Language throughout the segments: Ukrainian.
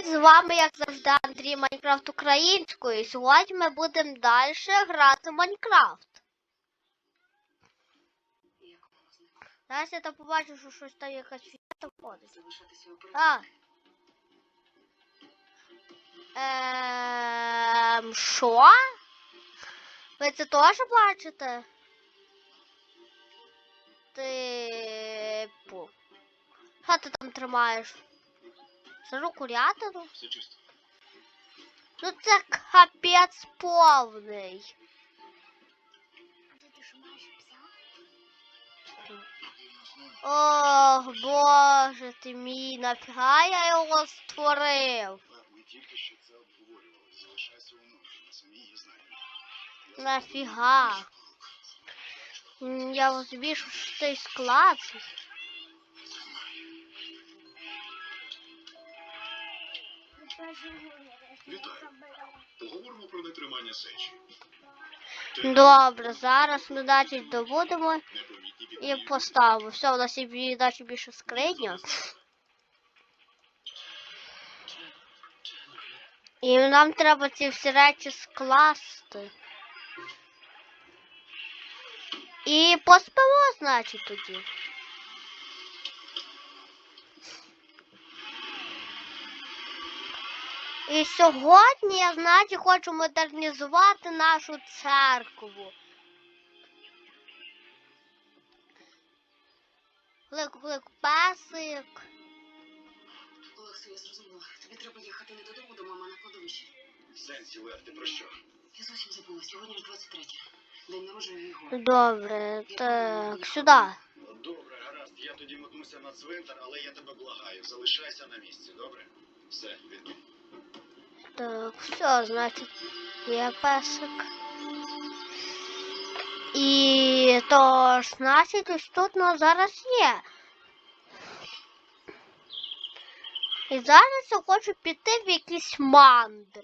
Привіт, з вами, як завжди, Андрій Майнкрафт українською. І Сьогодні ми будемо далі грати в Майнкрафт. Зараз я там побачу, що щось там якась фігня ходить. А. Ем, що? Ви це теж бачите? Типу. Що ти там тримаєш? Все чисто. Ну це капець повний. Ох, боже ти мій, нафіга я його створив? Ми тільки що це обговорювали. Залишайся у нас, ми самі її знаємо. Нафіга? Я розумію, що ж цей Вітаю. Поговоримо про нетримання сечі. Добре, зараз ми значить добудемо і поставимо. Все, у нас є бі- більше скриня. І нам треба ці всі речі скласти. І поспимо, значить, тоді. І сьогодні я, значить, хочу модернізувати нашу церкву. Глик-глик песик. Олексій, я зрозуміла. Тобі треба їхати не додому до мами, а на кладовище. Сенсі, Лев, ти про що? Я зовсім забула. Сьогодні ж 23. День народження його. Добре, так, сюди. Ну, добре, гаразд. Я тоді мотнуся на цвинтар, але я тебе благаю. Залишайся на місці, добре? Все, відбій. Так, все, значить, є песик. І то ж, значить, ось тут ну, зараз є. І зараз я хочу піти в якісь мандри.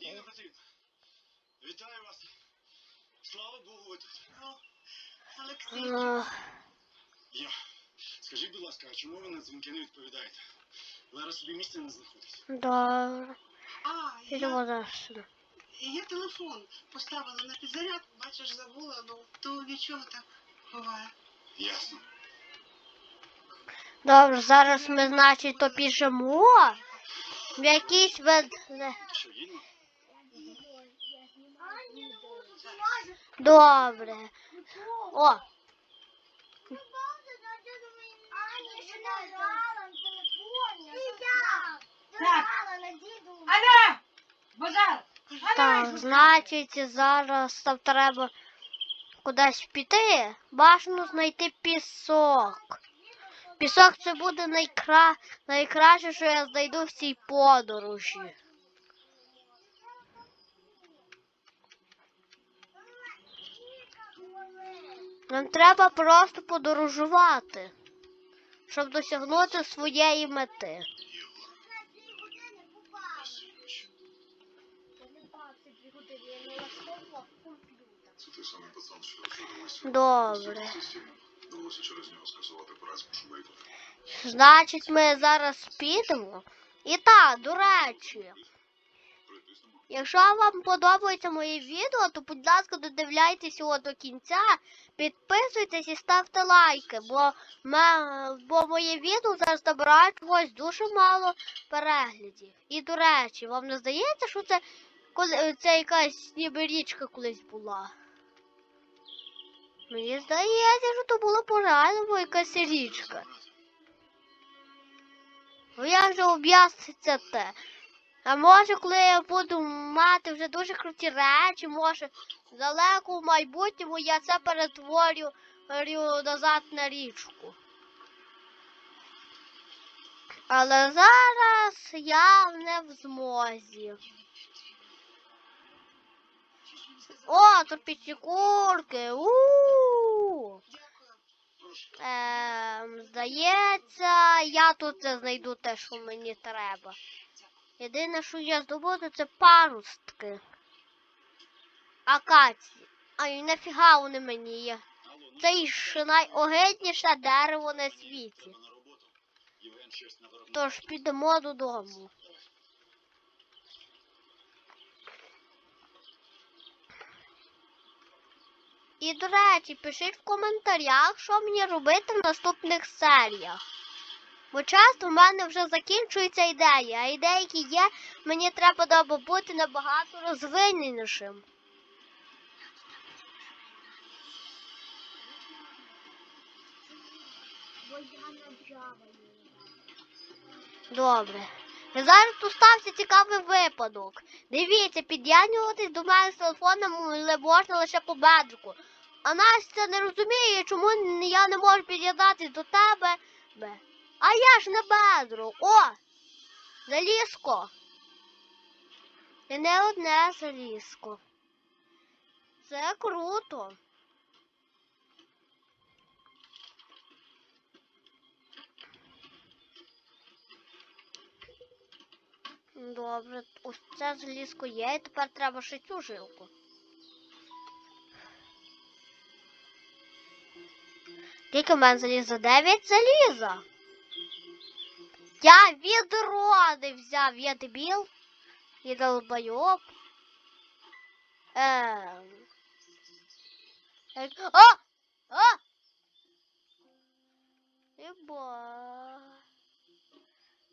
Вітаю вас. Слава Богу, ви тут. Олексій. Я. Скажіть, будь ласка, а чому ви на дзвінки не відповідаєте? Лера собі місця не знаходить. Добре, А, я, я телефон поставила на підзаряд, бачиш, забула, ну то нічого так буває. Ясно. Добре, зараз ми, значить, то біжимо в якийсь вид. Добре. О, так, значить, зараз там треба кудись піти. Бажано знайти пісок. Пісок це буде найкра... найкраще, що я знайду в цій подорожі. Нам треба просто подорожувати, щоб досягнути своєї мети. Самий пацан, що. Добре. Шумейку. Значить, ми зараз підемо. І так, до речі, якщо вам подобається моє відео, то будь ласка, додивляйтесь його до кінця, підписуйтесь і ставте лайки, бо, ме- бо моє відео зараз набирає чогось дуже мало переглядів. І до речі, вам не здається, що це, це якась ніби річка колись була? Мені здається, що то була по-реальному якась річка. Ну як же об'ясниться те? А може, коли я буду мати вже дуже круті речі, може, далеко в майбутньому я це перетворю назад на річку. Але зараз я не в змозі. О, тут пічікурки. У-у-у! Ем, здається, я тут знайду те, що мені треба. Єдине, що я здобуду, це парустки. Акації. Ай, нафіга вони мені є. Це і найогидніше дерево на світі. Тож підемо додому. І, до речі, пишіть в коментарях, що мені робити в наступних серіях. Бо часто в мене вже закінчується ідея, а ідеї, які є, мені треба доби бути набагато розвиненішим. Добре. І зараз тут стався цікавий випадок. Дивіться, під'єднуватись до мене з телефоном м- можна лише по бедрику. А Настя не розуміє, чому я не можу під'єднатись до тебе. А я ж не бедро. О! Залізко. І не одне залізко. Це круто. Добре, ось це залізко є, і тепер треба ще цю жилку. Скільки в мене заліза? Дев'ять заліза. Я відро не взяв, я дебіл. І долбойоб. Ем. О! О! Іба.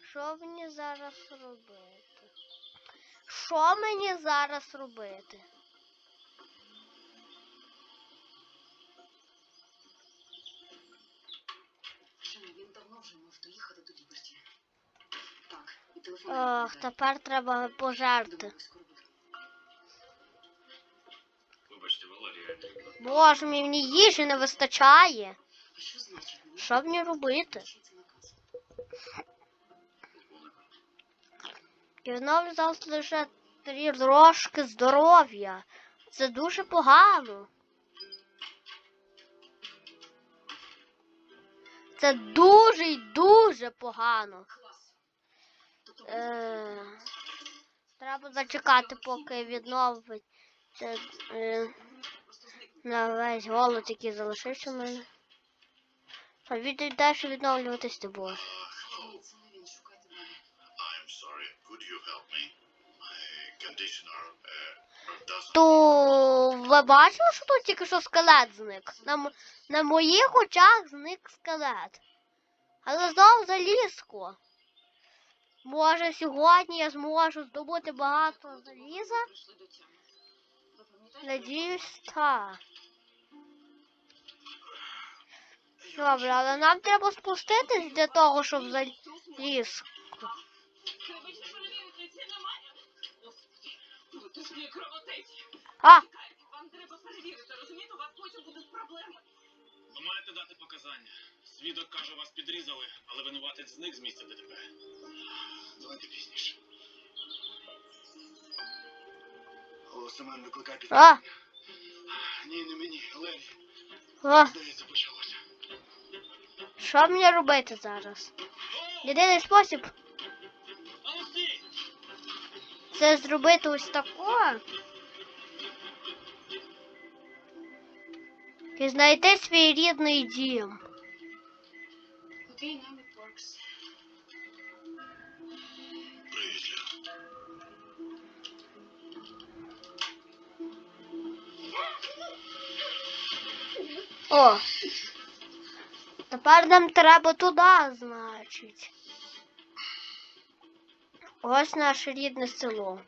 Що мені зараз робити? Що мені зараз робити? Ох, тепер треба пожерти. Боже, мій, мені їжі не вистачає. Що значить? Мені робити? І відновлю зараз лише трошки здоров'я. Це дуже погано. Це дуже й дуже погано. Е, треба зачекати, поки відновить е, на весь голод, який залишився в мене. А від далі відновлюватись не doesn't... То ви бачили, що тут тільки що скелет зник? На, на моїх очах зник скелет. Але знову залізко. Може сьогодні я зможу здобути багато заліза? Надіюсь, так. Добре, але нам треба спуститись для того, щоб заліз. А, вам треба перевірити, розумієте, у вас потім будуть проблеми. Ви маєте дати показання. Свідок каже, вас підрізали, але винуватець зник з місця ДТП. Давайте пізніше. О, Семен викликай під... а, Ні, не мені, Леві. а. Здається, почалося. Що мені робити зараз? Єдиний спосіб А це зробити ось тако. І знайти свій рідний дім. Окей, нам О. Тепер нам треба туди, значить. Ось наше рідне село.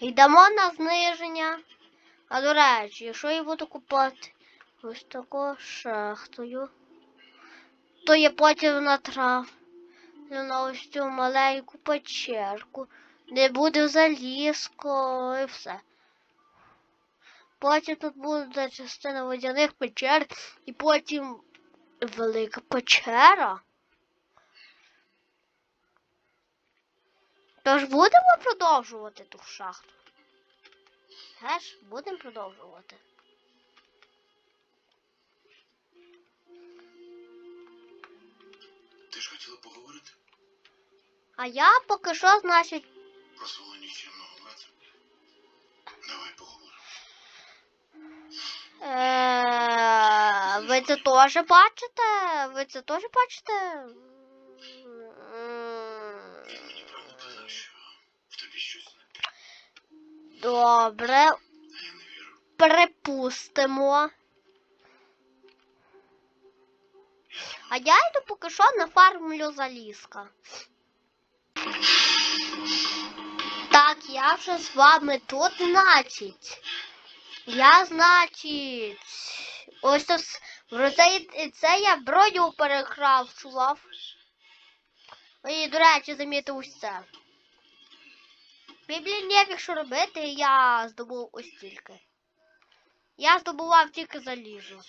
Йдемо на зниження. А до речі, якщо я буду купати ось таку шахтою, то я потім натрав на ось цю маленьку печерку, де буде залізко і все. Потім тут буде частина водяних печер, і потім велика печера. Тож будемо продовжувати ту шахту. Теж будемо продовжувати. Ти ж хотіла поговорити А я поки що, значить, про свого нікчемного брата? Давай поговоримо. Е, ви це теж бачите? Ви це теж бачите? Добре. Припустимо. А я йду поки що на фармлю залізка. Так, я вже з вами тут, значить. Я, значить. Ось це, і- це я броню перекрафчував. І, до речі, замітив ось це. Біблії нефіг що робити, я здобув ось тільки. Я здобував тільки залізо.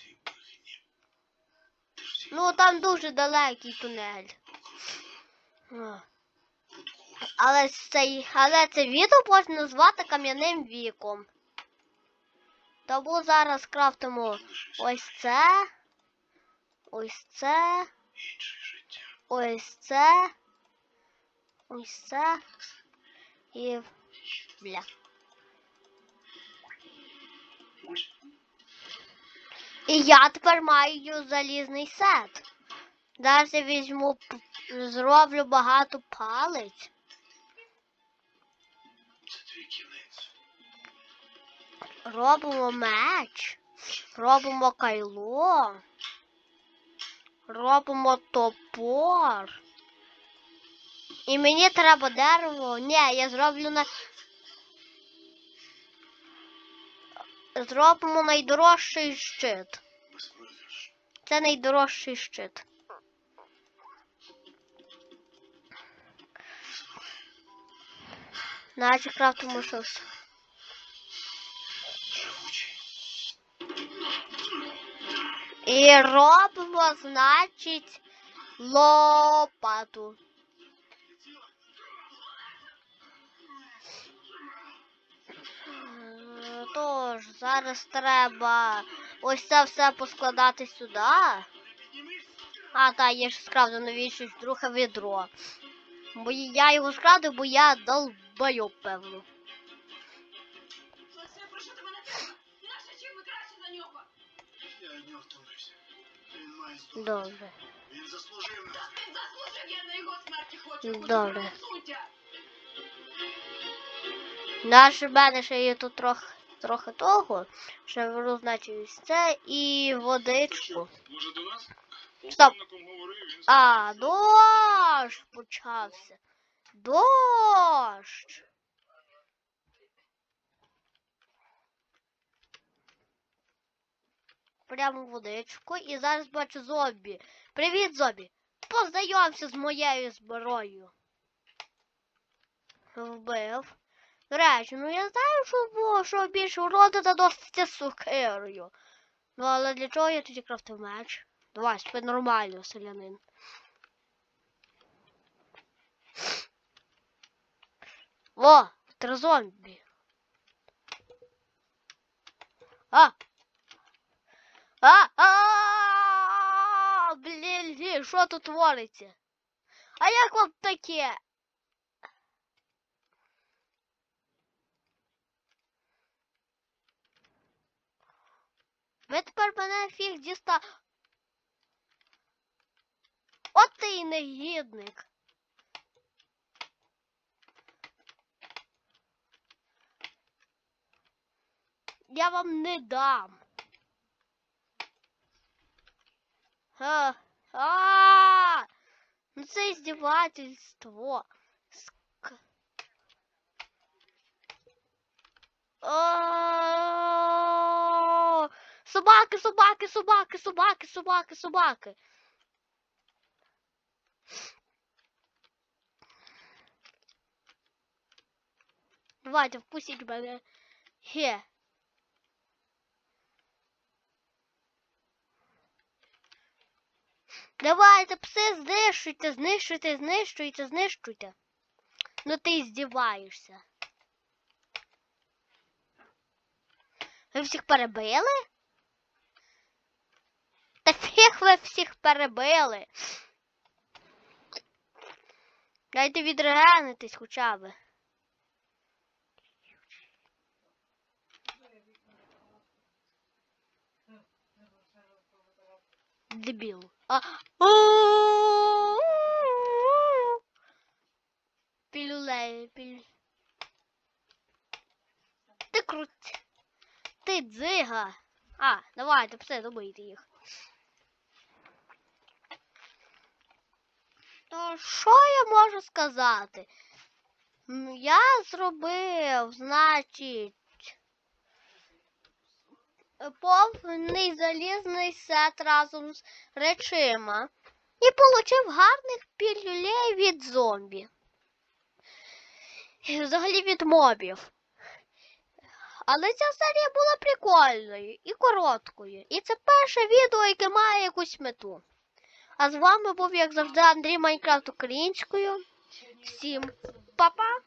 Ну, там дуже далекий тунель. Але цей, але це відео можна назвати кам'яним віком. Тому зараз крафтимо ось це. Ось це. Ось це. Ось це. І. Бля. І я тепер маю залізний сет. Зараз візьму, зроблю багато палець. Робимо меч. Робимо кайло. Робимо топор. І мені треба дерево. Ні, я зроблю на. Зробимо найдорожчий щит. Це найдорожчий щит. Наче крафтимо щось. І робимо, значить, лопату. Тож, зараз треба ось це все поскладати сюди. А, так, я ж скрафтив навіщо друге відро. Бо я його скрафтив, бо я долбаю, певно. Я втомився. Він має здохнути. Добре. Він заслужив на Та він заслужив, я на його смерті хочу. Добре. Наш в мене ще є тут трохи, трохи того. Беру, значить, це і водичку. Може до нас? Стоп. А, дощ почався. Дощ. Прямо в водичку. І зараз бачу зомбі. Привіт, зомбі. Познайомся з моєю зброєю. Вбив. Речі, ну я знаю, що, бо- що більше уроду заноситься з сукирою. Ну але для чого я тоді крафтив меч? Давай, спи нормально, селянин. О, три зомбі. А! А! А! Блін, що тут твориться? А як вам таке? Ви тепер мене фіг діста. От ти і негідник. Я вам не дам. А, а, ну це издевательство. Ск- А, Собаки, собаки, собаки, собаки, собаки, собаки. Давайте, впустіть мене. Є. Давайте, пси, знищуйте, знищуйте, знищуйте, знищуйте. Ну ти здіваєшся. Ви всіх перебили? Та фіг ви всіх перебили. Дайте відрегенитись хоча б. Дебіл. А. Пілюлей, пілю. Ти крут. Ти дзи. книга. А, давайте, все, добийте їх. То що я можу сказати? Я зробив, значить, повний залізний сет разом з речима і получив гарних пілюлей від зомбі. І Взагалі від мобів. Але ця серія була прикольною і короткою. І це перше відео, яке має якусь мету. А з вами був, як завжди, Андрій Майнкрафт українською. Всім па-па!